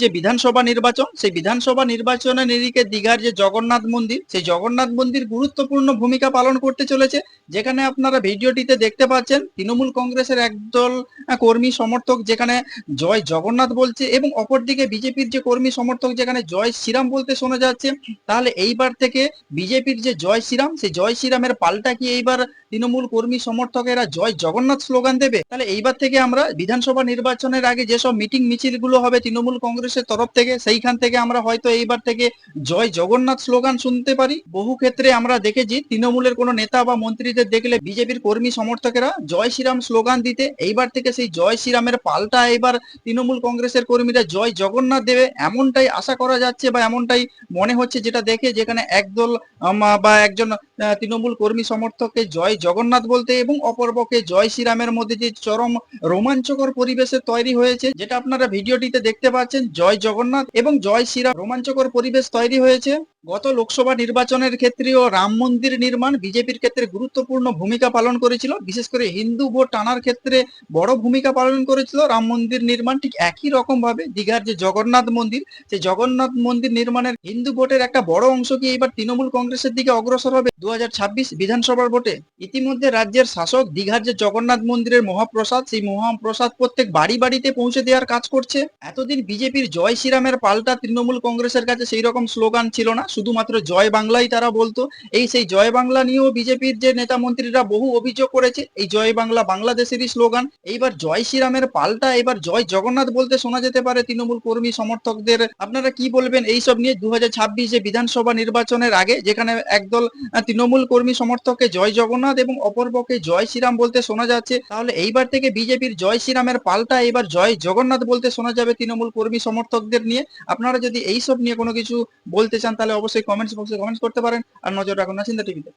যে বিধানসভা নির্বাচন, সেই বিধানসভা নির্বাচনের নিরিখে দীঘার যে জগন্নাথ মন্দির, সেই জগন্নাথ মন্দির গুরুত্বপূর্ণ ভূমিকা পালন করতে চলেছে। যেখানে আপনারা ভিডিওটিতে দেখতে পাচ্ছেন, তৃণমূল কংগ্রেসের একদল কর্মী সমর্থক যেখানে জয় জগন্নাথ বলছে এবং অপরদিকে বিজেপির যে কর্মী সমর্থক যেখানে জয় শ্রীরাম বলতে শোনা যাচ্ছে। তাহলে এইবার থেকে বিজেপির যে জয় শ্রীরাম, সেই জয় শ্রীরামের পাল্টা কি এইবার তৃণমূল কর্মী সমর্থকেরা জয় জগন্নাথ স্লোগান দেবে? তাহলে এইবার থেকে আমরা বিধানসভা নির্বাচনের আগে যেসব মিটিং মিছিলগুলো হবে তৃণমূল কংগ্রেসের তরফ থেকে। সেইখান থেকে আমরা হয়তো এইবার থেকে জয় জগন্নাথ স্লোগান শুনতে পারি। বহু ক্ষেত্রে আমরা দেখেছি তৃণমূলের কোনো নেতা বা মন্ত্রীদের দেখলে বিজেপির কর্মী সমর্থকেরা জয় শ্রীরাম স্লোগান দিতে। এইবার থেকে সেই জয় শ্রীরামের পাল্টা এবার তৃণমূল কংগ্রেসের কর্মীরা জয় জগন্নাথ দেবে। এমনটাই আশা করা যাচ্ছে বা এমনটাই মনে হচ্ছে যেটা দেখে যেখানে একদল বা একজন তৃণমূল কর্মী সমর্থককে জয় জগন্নাথ বলতে এবং অপরপক্ষে জয় শ্রীরামের মধ্যে যে চরম রোমাঞ্চকর পরিবেশে তৈরি হয়েছে, যেটা আপনারা ভিডিওটিতে দেখতে পাচ্ছেন, জয় জগন্নাথ এবং জয় শ্রীরাম। রোমাঞ্চকর পরিবেশ তৈরি হয়েছে। গত লোকসভা নির্বাচনের ক্ষেত্রেও রাম মন্দির নির্মাণ বিজেপির ক্ষেত্রে গুরুত্বপূর্ণ ভূমিকা পালন করেছিল। বিশেষ করে হিন্দু ভোট টানার ক্ষেত্রে বড় ভূমিকা পালন করেছিল রাম মন্দির নির্মাণ। ঠিক একই রকম ভাবে দীঘার যে জগন্নাথ মন্দির সেই জগন্নাথ মন্দির নির্মাণের হিন্দু ভোটের একটা বড় অংশ কি এবার তৃণমূল কংগ্রেসের দিকে অগ্রসর হবে দু বিধানসভার ভোটে? ইতিমধ্যে রাজ্যের শাসক দীঘার যে জগন্নাথ মন্দিরের মহাপ্রসাদ, সেই মহাপ্রসাদ প্রত্যেক বাড়ি বাড়িতে পৌঁছে দেওয়ার কাজ করছে। এতদিন বিজেপির জয় শ্রীরামের পাল্টা তৃণমূল কংগ্রেসের কাছে সেই রকম স্লোগান ছিল না। শুধুমাত্র জয় বাংলাই তারা বলতো। এই সেই জয় বাংলা নিয়েও বিজেপির যে নেতা মন্ত্রীরা বহু অভিযোগ করেছে, এই জয় বাংলা বাংলাদেশেরই স্লোগান। এইবার জয় শ্রীরামের পাল্টা এবার জয় জগন্নাথ বলতে শোনা যেতে পারে তৃণমূল কর্মী সমর্থকদের। আপনারা কি বলবেন এইসব নিয়ে? দু যে বিধানসভা নির্বাচনের আগে যেখানে একদল তৃণমূল কর্মী সমর্থককে জয় জগন্নাথ এবং অপরপক্ষে জয় শ্রীরাম বলতে শোনা যাচ্ছে, তাহলে এইবার থেকে বিজেপির জয় শ্রীরামের পাল্টা এবার জয় জগন্নাথ বলতে শোনা যাবে তৃণমূল কর্মী সমর্থকদের নিয়ে। আপনারা যদি এইসব নিয়ে কোনো কিছু বলতে চান, তাহলে অবশ্যই কমেন্টস বক্সে কমেন্টস করতে পারেন। আর নজর রাখুন না চিন্তা টিভিতে।